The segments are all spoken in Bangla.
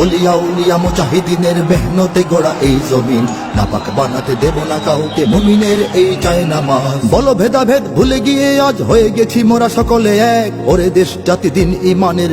ওলিয়া উলিয়া মুজাহিদিনের মেহনতে গড়া এই জমিন। নাপাক বানাতে দেব না কাউকে মুমিনের এই চায় নামাজ বলো ভেদাভেদ, ভুলে গিয়ে আজ হয়ে গেছি মোরা সকলে এক। ওরে দেশ জাতি দিন ইমানের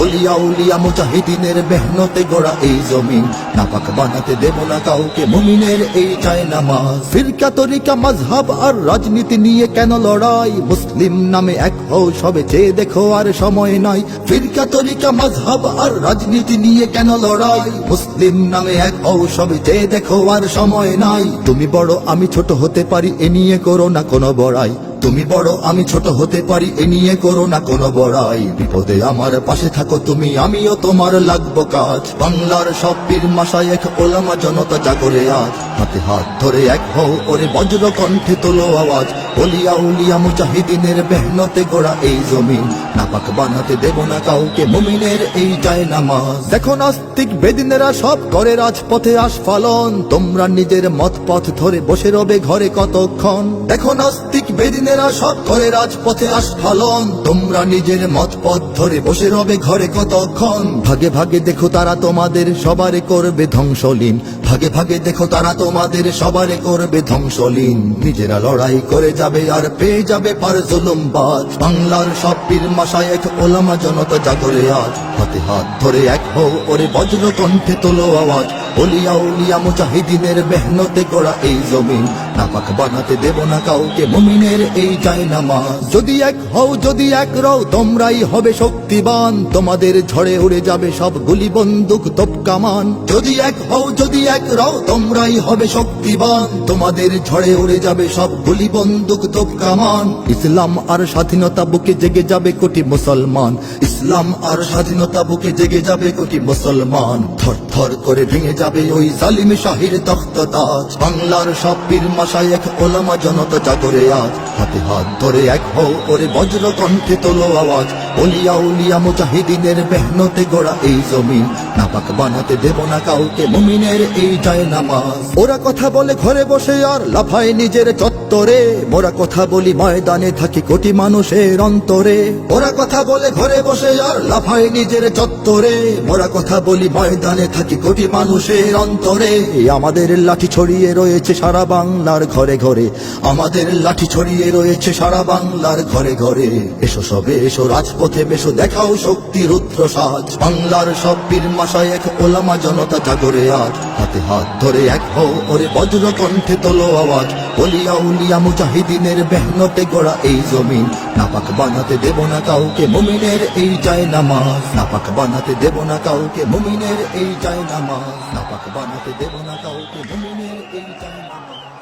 ওলিয়া উলিয়া মুজাহিদিনের মেহনতে গড়া এই জমিন। নাপাক বানাতে দেব না কাউকে মুমিনের এই চায় নামাজ। ফিরকা তরিকা মজহাব আর রাজনীতি নিয়ে কেন লড়াই? মুসলিম নামে এক হও সবে চেয়ে দেখো আর সময় নাই। ফিরকা তরিকা মজহাব আর রাজনীতি নিয়ে কেন লড়াই? মুসলিম নামে এক হও সবে চেয়ে দেখো আর সময় নাই। তুমি বড়, আমি ছোট হতে পারি, এ নিয়ে করো না কোনো বড়াই। তুমি বড়, আমি ছোট হতে পারি, এ নিয়ে করো না কোনো বড়াই। বিপদে আমার পাশে থাকো তুমি, আমিও তোমার লাগবো কাজ। বাংলার সব পীর মাসায় এক ওলামা জনতা জাগরে আজ। হাতে হাত ধরে এক হও ওরে বজ্র কণ্ঠে তোলো আওয়াজ। ওলিয়া উলিয়া মুজাহিদিনের মেহনতে গোড়া এই জমিন। নাপাক বানাতে দেব না কাউকে মুমিনের এই যায় নামাজ দেখো নাস্তিক বেদিনেরা সব করে রাজপথে আস্ফালন। তোমরা নিজের মত পথ ধরে বসে রবে ঘরে কতক্ষণ। দেখো নাস্তিক বেদিনেরা সব করে রাজপথে আস্ফালন। তোমরা নিজের মত পথ ধরে বসে রবে ঘরে কতক্ষণ। ভাগে ভাগে দেখো তারা তোমাদের সবারে করবে ধ্বংসলীন। ভাগে ভাগে দেখো তারা তোমাদের সবারে করবে ধ্বংসলীন। নিজেরা লড়াই করে যাবে আর পেয়ে যাবে পার জুলুম বাজ। বাংলার সব পীর মাসায় এক ওলামা জনতা জাগরে আজ। হাতে হাত ধরে এক হও ওরে বজ্র কণ্ঠে তোলো আওয়াজ। ওলিয়া উলিয়া মুজাহিদিনের মেহনতে গড়া এই জমিন। নাপাক বানাতে দেব না কাউকে, মুমিনের এই চাই নামাজ। যদি এক হও, যদি এক রও, তোমরাই হবে শক্তিবান। তোমাদের ঝড়ে উড়ে যাবে সব গুলি বন্দুক তোপ কামান যদি এক হও, যদি এক রও, তোমরাই হবে শক্তিবান, তোমাদের ঝড়ে উড়ে যাবে সব গুলি বন্দুক, তোপ, কামান। ইসলাম আর স্বাধীনতা বুকে জেগে যাবে কোটি মুসলমান। ইসলাম আর স্বাধীনতা বুকে জেগে যাবে কোটি মুসলমান। থর থর করে ভেঙে যাবে ওই জালিম শাহির তখ্ত তাজ বাংলার সব পীর মাসায় এক ওলামা জনতা জাগরে আজ। হাতে হাত ধরে এক হও ওরে বজ্র কণ্ঠে তোলো আওয়াজ। ওলিয়া উলিয়া মুজাহিদিনের মেহনতে গড়া এই জমিন। নাপাক বানাতে দেব না কাউকে মুমিনের এই যায় নামাজ ওরা কথা বলে ঘরে বসে আর লাফায় নিজের চত্বরে মোরা কথা বলি ময়দানে থাকি কোটি মানুষের অন্তরে। ওরা কথা বলে ঘরে বসে আর লাফায় নিজের চত্বরে। মোরা কথা বলি ময়দানে থাকি কোটি মানুষের অন্তরে। আমাদের লাঠি ছড়িয়ে রয়েছে সারা বাংলার ঘরে ঘরে। আমাদের লাঠি ছড়িয়ে রয়েছে সারা বাংলার ঘরে ঘরে। এসো সবে, এসো রাজপথে বেশো দেখাও শক্তি রুদ্র সাজ। বাংলার সব পীর মাসায় এক ওলামা জনতা জাগরে আজ। হাতে হাত ধরে এক হও ওরে বজ্র কণ্ঠে তোলো আওয়াজ। ওলিয়া উলিয়া মুজাহিদিনের মেহনতে গড়া এই জমিন। নাপাক বানাতে দেব না কাউকে, মুমিনের এই যায় নামাজ। নাপাক বানাতে দেব না কাউকে, মুমিনের এই যায় নামাজ। নাপাক বানাতে দেব না কাউকে, মুমিনের এই যায় নামাজ।